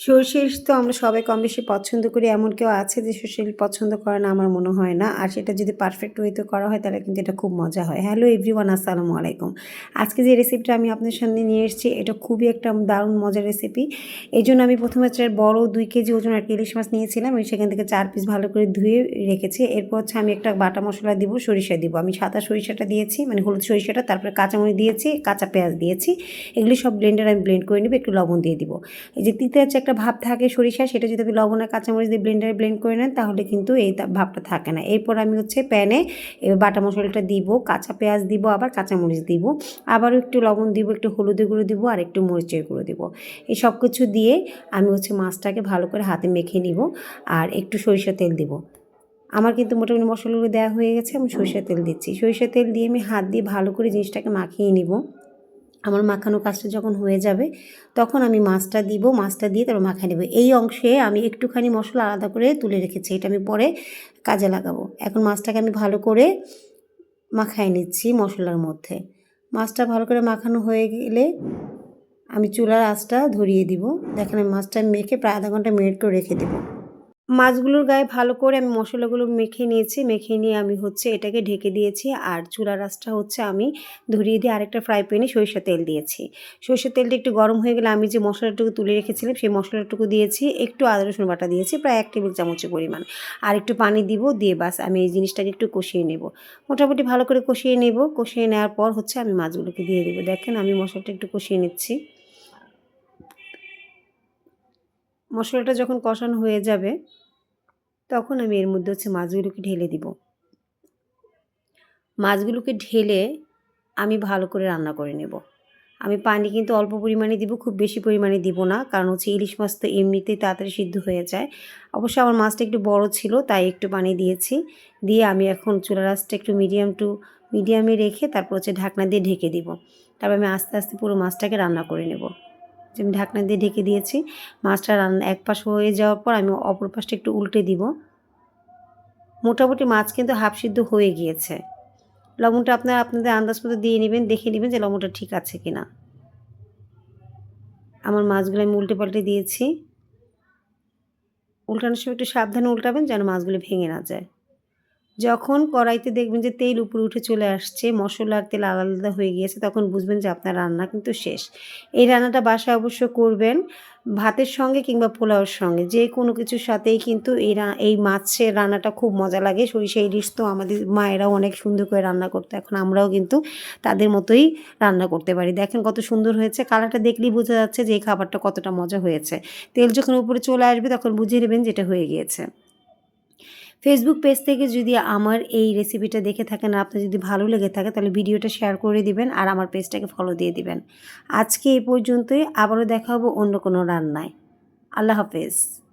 সর্ষে ইলিশ তো আমরা সবাই কম বেশি পছন্দ করি, এমন কেউ আছে যে সর্ষে ইলিশ পছন্দ করে না, আমার মনে হয় না। আর সেটা যদি পারফেক্ট ওয়েতে করা হয়, তাহলে কিন্তু এটা খুব মজা হয়। হ্যালো এভরিওয়ান আসসালামু আলাইকুম। আজকে যে রেসিপিটা আমি আপনার সামনে নিয়ে এসেছি, এটা খুবই একটা দারুণ মজার রেসিপি এই জন্য আমি প্রথমে হচ্ছে বড় দুই কেজি ওজন আর কি ইলিশ মাছ নিয়েছিলাম, আমি সেখান থেকে চার পিস ভালো করে ধুয়ে রেখেছি। এরপর হচ্ছে আমি একটা বাটা মশলা দিব, সরিষা দিব। আমি সাদা সরিষাটা দিয়েছি মানে হলুদ সরিষাটা, তারপরে কাঁচামরিচ দিয়েছি, কাঁচা পেঁয়াজ দিয়েছি। এগুলি সব ব্লেন্ডার আমি ব্লেন্ড করে নেব, একটু লবণ দিয়ে দিব। এই যে তিতে একটা ভাব থাকে সরিষা, সেটা যদি আপনি লবণ আর কাঁচামরিচ দিয়ে ব্লেন্ডারে ব্লেন্ড করে নেন, তাহলে কিন্তু এই ভাবটা থাকে না। এরপর আমি হচ্ছে প্যানে বাটা মশলাটা দিব, কাঁচা পেঁয়াজ দিব, আবার কাঁচামরিচ দিব, আবারও একটু লবণ দিব, একটু হলুদের গুঁড়ো দিব, আর একটু মরিচের গুঁড়ো দিব। এই সব কিছু দিয়ে আমি হচ্ছে মাছটাকে ভালো করে হাতে মেখে নিব, আর একটু সরিষা তেল দিব। আমার কিন্তু মোটামুটি মশলাগুলো দেওয়া হয়ে গেছে, আমি সরিষা তেল দিচ্ছি। সরিষা তেল দিয়ে আমি হাত দিয়ে ভালো করে জিনিসটাকে মাখিয়ে নিব। আমার মাখানো কাজটা যখন হয়ে যাবে, তখন আমি মাছটা দিব, মাছটা দিয়ে তারপর মাখিয়ে নেব। এই অংশে আমি একটুখানি মশলা আলাদা করে তুলে রেখেছি, এটা আমি পরে কাজে লাগাবো। এখন মাছটাকে আমি ভালো করে মাখায় নিচ্ছি মশলার মধ্যে। মাছটা ভালো করে মাখানো হয়ে গেলে আমি চুলার আঁচটা ধরিয়ে দিব। দেখেন আমি মাছটা মেখে প্রায় আধা ঘণ্টা মিনিট করে রেখে দেবো। মাছগুলোর গায়ে ভালো করে আমি মশলাগুলো মেখে নিয়েছি। মেখে নিয়ে আমি হচ্ছে এটাকে ঢেকে দিয়েছি আর চুলার আঁচটা হচ্ছে আমি ধরিয়ে দিয়ে আরেকটা ফ্রাই প্যানে সরিষা তেল দিয়েছি। সরিষার তেলটা একটু গরম হয়ে গেলে আমি যে মশলাটুকু তুলে রেখেছিলাম সেই মশলাটুকু দিয়েছি, একটু আদা, রসুন বাটা দিয়েছি, প্রায় এক টেবিল চামচের পরিমাণ। আর একটু পানি দিব দিয়ে বাস আমি এই জিনিসটাকে একটু কষিয়ে নেব। মোটামুটি ভালো করে কষিয়ে নেব। কষিয়ে নেওয়ার পর হচ্ছে আমি মাছগুলোকে দিয়ে দেবো। দেখেন আমি মশলাটা একটু কষিয়ে নিচ্ছি। মশলাটা যখন কষানো হয়ে যাবে, তখন আমি এর মধ্যে হচ্ছে মাছগুলোকে ঢেলে দিব। মাছগুলোকে ঢেলে আমি ভালো করে রান্না করে নেব। আমি পানি কিন্তু অল্প পরিমাণে দিব, খুব বেশি পরিমাণে দিব না, কারণ হচ্ছে ইলিশ মাছ তো এমনিতেই তাড়াতাড়ি সিদ্ধ হয়ে যায়। অবশ্য আমার মাছটা একটু বড় ছিল, তাই একটু পানি দিয়েছি। দিয়ে আমি এখন চুলার আঁচটা একটু মিডিয়াম টু মিডিয়ামে রেখে তারপর হচ্ছে ঢাকনা দিয়ে ঢেকে দিব। তারপর আমি আস্তে আস্তে পুরো মাছটাকে রান্না করে নেব। যে আমি ঢাকনা দিয়ে ঢেকে দিয়েছি। মাছটা রান্না এক পাশ হয়ে যাওয়ার পর আমি অপর পাশটা একটু উল্টে দিব। মোটামুটি মাছ কিন্তু হাফ সিদ্ধ হয়ে গিয়েছে। লবণটা আপনারা আপনাদের আন্দাজ মতো দিয়ে নেবেন, দেখে নেবেন যে লবণটা ঠিক আছে কি না আমার মাছগুলো আমি উল্টে পাল্টে দিয়েছি। উল্টানোর সময় একটু সাবধানে উল্টাবেন যেন মাছগুলো ভেঙে না যায়। যখন কড়াইতে দেখবেন যে তেল উপরে উঠে চলে আসছে, মশলা আর তেল আলাদা আলাদা হয়ে গিয়েছে, তখন বুঝবেন যে আপনার রান্না কিন্তু শেষ। এই রান্নাটা বাসায় অবশ্য করবেন ভাতের সঙ্গে কিংবা পোলাওর সঙ্গে। যে কোনো কিছুর সাথেই কিন্তু এই এই মাছের রান্নাটা খুব মজা লাগে। সরিষা ইলিশ তো আমাদের মায়েরাও অনেক সুন্দর করে রান্না করতো। এখন আমরাও কিন্তু তাদের মতোই রান্না করতে পারি। দেখেন কত সুন্দর হয়েছে। কালারটা দেখলেই বোঝা যাচ্ছে যে এই খাবারটা কতটা মজা হয়েছে। তেল যখন উপরে চলে আসবে, তখন বুঝিয়ে নেবেন যেটা হয়ে গিয়েছে। ফেসবুক পেজ থেকে যদি আমার এই রেসিপিটা দেখে থাকেন আর আপনার যদি ভালো লেগে থাকে, তাহলে ভিডিওটা শেয়ার করে দিবেন আর আমার পেজটাকে ফলো দিয়ে দিবেন। আজকে এই পর্যন্তই, আবারও দেখা হব অন্য কোনো রান্নায়। আল্লাহ হাফেজ।